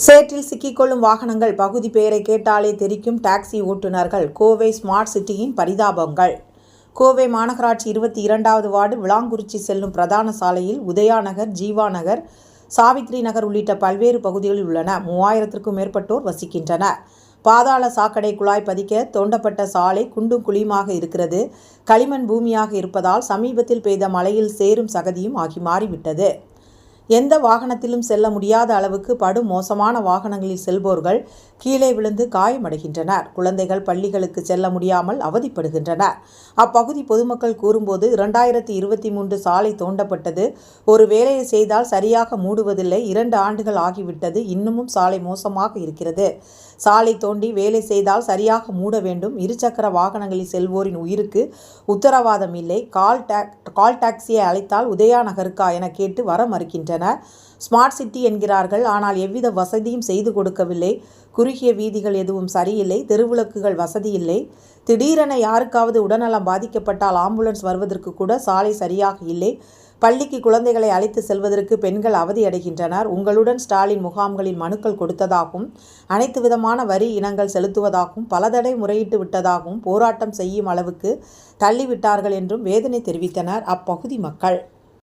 சேற்றில் சிக்கிக்கொள்ளும் வாகனங்கள் பகுதி பெயரை கேட்டாலே தெரிக்கும் டாக்ஸி ஓட்டுநர்கள். கோவை ஸ்மார்ட் சிட்டியின் பரிதாபங்கள். கோவை மாநகராட்சி இருபத்தி இரண்டாவது வார்டு விளாங்குறிச்சி செல்லும் பிரதான சாலையில் உதயா நகர் ஜீவா நகர் சாவித்ரி நகர் உள்ளிட்ட பல்வேறு பகுதிகளில் உள்ளன. மூவாயிரத்திற்கும் மேற்பட்டோர் வசிக்கின்றனர். பாதாள சாக்கடை குழாய் பதிக்க தோண்டப்பட்ட சாலை குண்டும் குழியுமாக இருக்கிறது. களிமண் பூமியாக இருப்பதால் சமீபத்தில் பெய்த மழையில் சேரும் சகதியும் ஆகி மாறிவிட்டது. எந்த வாகனத்திலும் செல்ல முடியாத அளவுக்கு படு மோசமான வாகனங்களில் செல்பவர்கள் கீழே விழுந்து காயமடைகின்றனர். குழந்தைகள் பள்ளிகளுக்கு செல்ல முடியாமல் அவதிப்படுகின்றனர். அப்பகுதி பொதுமக்கள் கூறும்போது இரண்டாயிரத்தி இருபத்தி மூன்று சாலை தோண்டப்பட்டது. ஒரு வேலையை செய்தால் சரியாக மூடுவதில்லை. இரண்டு ஆண்டுகள் ஆகிவிட்டது. இன்னமும் சாலை மோசமாக இருக்கிறது. சாலை தோண்டி வேலை செய்தால் சரியாக மூட வேண்டும். இருசக்கர வாகனங்களில் செல்வோரின் உயிருக்கு உத்தரவாதம் இல்லை. கால் டாக் கால் டாக்ஸியை அழைத்தால் உதயா நகருக்கா என கேட்டு வர மறுக்கின்றனர். ஸ்மார்ட் சிட்டி என்கிறார்கள். ஆனால் எவ்வித வசதியும் செய்து கொடுக்கவில்லை. குறுகிய வீதிகள் எதுவும் சரியில்லை. தெருவிளக்குகள் வசதி இல்லை திடீரென யாருக்காவது உடல்நலம் பாதிக்கப்பட்டால் ஆம்புலன்ஸ் வருவதற்கு கூட சாலை சரியாக இல்லை. பள்ளிக்கு குழந்தைகளை அழைத்து செல்வதற்கு பெண்கள் அவதியடைகின்றனர். உங்களுடன் ஸ்டாலின் முகாம்களில் மனுக்கள் கொடுத்ததாகவும் அனைத்து விதமான வரி இனங்கள் செலுத்துவதாகவும் பல தடை முறையிட்டு விட்டதாகவும் போராட்டம் செய்யும் அளவுக்கு தள்ளிவிட்டார்கள் என்றும் வேதனை தெரிவித்தனர். அப்பகுதி மக்கள்.